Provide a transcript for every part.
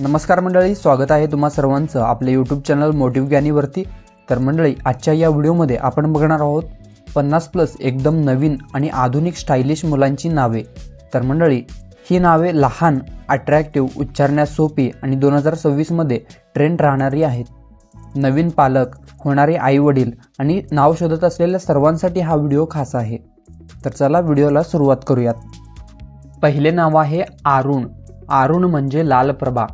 नमस्कार मंडळी स्वागत आहे तुम्हा सर्वांचं आपल्या यूट्यूब चॅनल मोटिव्ह ज्ञानीवरती. तर मंडळी आजच्या या व्हिडिओमध्ये आपण बघणार आहोत पन्नास प्लस एकदम नवीन आणि आधुनिक स्टायलिश मुलांची नावे. तर मंडळी ही नावे लहान अट्रॅक्टिव्ह उच्चारण्यास सोपी आणि दोन हजार सव्वीसमध्ये ट्रेंड राहणारी आहेत. नवीन पालक होणारे आई वडील आणि नाव शोधत असलेल्या सर्वांसाठी हा व्हिडिओ खास आहे. तर चला व्हिडिओला सुरुवात करूयात. पहिले नाव आहे आरुण. आरुण म्हणजे लाल प्रभा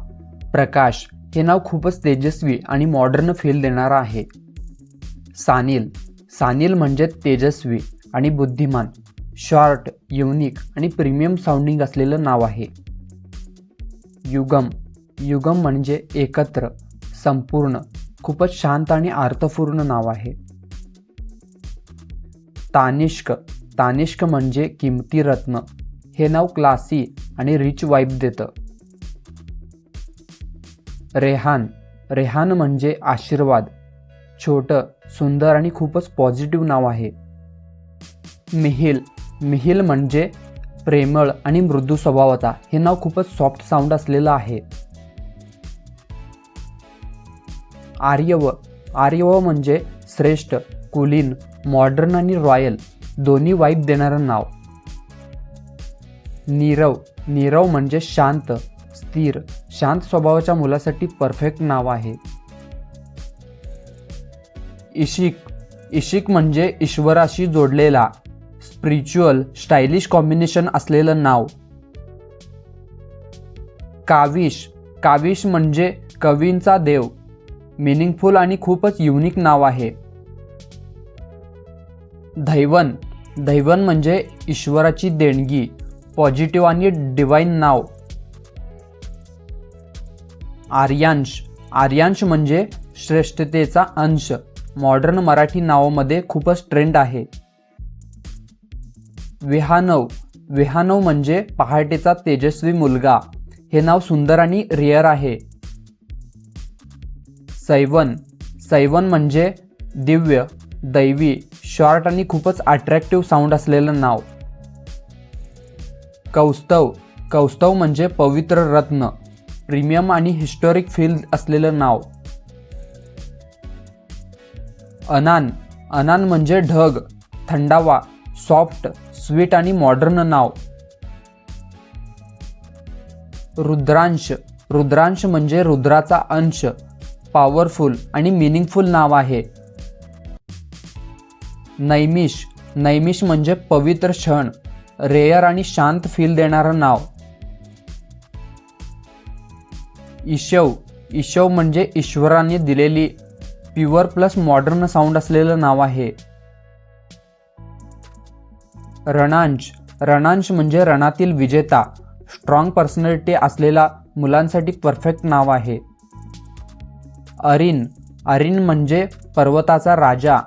प्रकाश हे नाव खूपच तेजस्वी आणि मॉडर्न फील देणारं आहे. सानिल. सानिल म्हणजे तेजस्वी आणि बुद्धिमान शॉर्ट युनिक आणि प्रीमियम साऊंडिंग असलेलं नाव आहे. युगम. युगम म्हणजे एकत्र संपूर्ण खूपच शांत आणि अर्थपूर्ण नाव आहे. तानिष्क. तानिष्क म्हणजे किमती रत्न. हे नाव क्लासी आणि रिच वाईब देतं. रेहान. रेहान म्हणजे आशीर्वाद. छोटं सुंदर आणि खूपच पॉझिटिव्ह नाव आहे. मिहिल. मिहिल म्हणजे प्रेमळ आणि मृदू स्वभावाचा हे नाव खूपच सॉफ्ट साऊंड असलेलं आहे. आर्यव. आर्यव म्हणजे श्रेष्ठ कुलीन मॉडर्न आणि रॉयल दोन्ही वाईब देणारं नाव. नीरव. नीरव म्हणजे शांत स्थिर शांत स्वभावाच्या मुलासाठी परफेक्ट नाव आहे. इशिक. इशिक म्हणजे ईश्वराशी जोडलेला स्पिरिच्युअल स्टायलिश कॉम्बिनेशन असलेलं नाव. काविश. काविश म्हणजे कवींचा देव. मिनिंगफुल आणि खूपच युनिक नाव आहे. धैवन. धैवन म्हणजे ईश्वराची देणगी पॉझिटिव्ह आणि डिवाईन नाव. आर्यांश. आर्यांश म्हणजे श्रेष्ठतेचा अंश. मॉडर्न मराठी नावामध्ये खूपच ट्रेंड आहे. विहानव. विहानव म्हणजे पहाटेचा तेजस्वी मुलगा. हे नाव सुंदर आणि रिअर आहे. सैवन. सैवन म्हणजे दिव्य दैवी शॉर्ट आणि खूपच अट्रॅक्टिव्ह साऊंड असलेलं नाव. कौस्तव. कौस्तव म्हणजे पवित्र रत्न. प्रीमियम आणि हिस्टॉरिक फील असलेलं नाव. अनान. अनान म्हणजे ढग थंडावा सॉफ्ट स्वीट आणि मॉडर्न नाव. रुद्रांश. रुद्रांश म्हणजे रुद्राचा अंश. पॉवरफुल आणि मिनिंगफुल नाव आहे. नैमिष. नैमिष म्हणजे पवित्र क्षण. रेअर आणि शांत फील देणारं नाव. ईशव. ईशव म्हणजे ईश्वराने दिलेली प्युअर प्लस मॉडर्न साऊंड असलेलं नाव आहे. रणांश. रणांश म्हणजे रणातील विजेता. स्ट्रॉंग पर्सनॅलिटी असलेला मुलांसाठी परफेक्ट नाव आहे. अरिन. अरिन म्हणजे पर्वताचा राजा.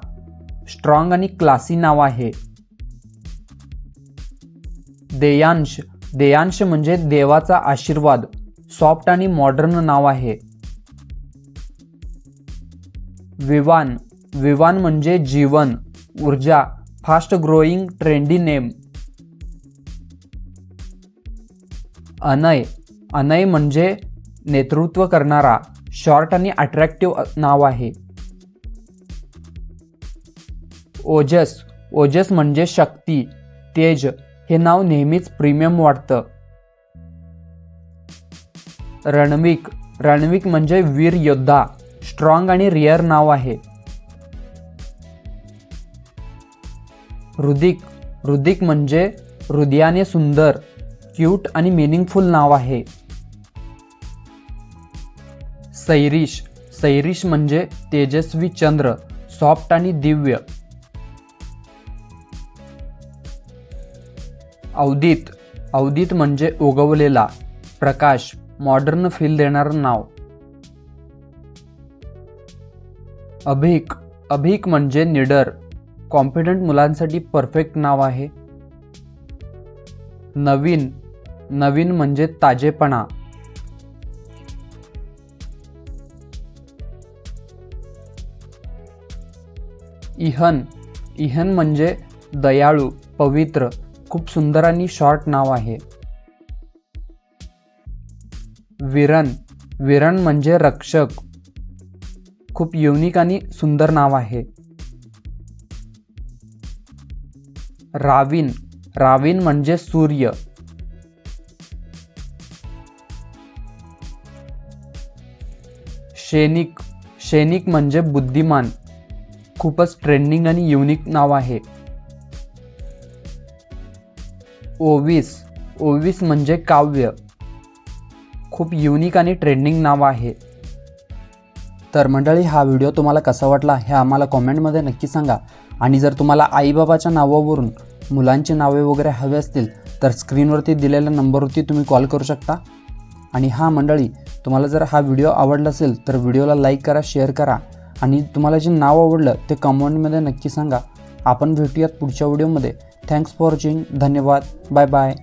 स्ट्रॉंग आणि क्लासी नाव आहे. देयांश. देयांश म्हणजे देवाचा आशीर्वाद. सॉफ्ट आणि मॉडर्न नाव आहे. विवान. विवान म्हणजे जीवन ऊर्जा fast growing trendy name Anay. Anay म्हणजे नेतृत्व करणारा शॉर्ट आणि अट्रॅक्टिव्ह नाव आहे. ओजस. ओजस म्हणजे शक्ती तेज. हे नाव नेहमीच प्रीमियम वाटतं. रणविक. रणविक म्हणजे वीर योद्धा. स्ट्रॉंग आणि रिअर नाव आहे. हृदिक. हृदिक म्हणजे हृदयाने सुंदर क्यूट आणि मिनिंगफुल नाव आहे. सैरिश. सैरिश म्हणजे तेजस्वी चंद्र सॉफ्ट आणि दिव्य. अवदित अवदित म्हणजे उगवलेला प्रकाश. मॉडर्न फील देणारं नाव. अभिक. अभिक म्हणजे निडर. कॉन्फिडंट मुलांसाठी परफेक्ट नाव आहे. नवीन. नवीन म्हणजे ताजेपणा. इहन. इहन म्हणजे दयाळू पवित्र खूप सुंदर आणि शॉर्ट नाव आहे. विरण. विरण म्हणजे रक्षक. खूप युनिक आणि सुंदर नाव आहे. रावीन रावीन म्हणजे सूर्य. शेनिक. शेनिक म्हणजे बुद्धिमान. खूपच ट्रेंडिंग आणि युनिक नाव आहे. ओवीस. ओवीस म्हणजे काव्य. खूप युनिक आणि ट्रेंडिंग नाव आहे. तर मंडळी हा व्हिडिओ तुम्हाला कसा वाटला हे आम्हाला कॉमेंटमध्ये नक्की सांगा. आणि जर तुम्हाला आईबाबाच्या नावावरून मुलांची नावे वगैरे हवे असतील तर स्क्रीनवरती दिलेल्या नंबरवरती तुम्ही कॉल करू शकता. आणि हा मंडळी तुम्हाला जर हा व्हिडिओ आवडला असेल तर व्हिडिओला लाईक करा शेअर करा. आणि तुम्हाला जे नाव आवडलं ते कमेंटमध्ये नक्की सांगा. आपण भेटूयात पुढच्या व्हिडिओमध्ये थँक्स फॉर वॉचिंग धन्यवाद. Bye bye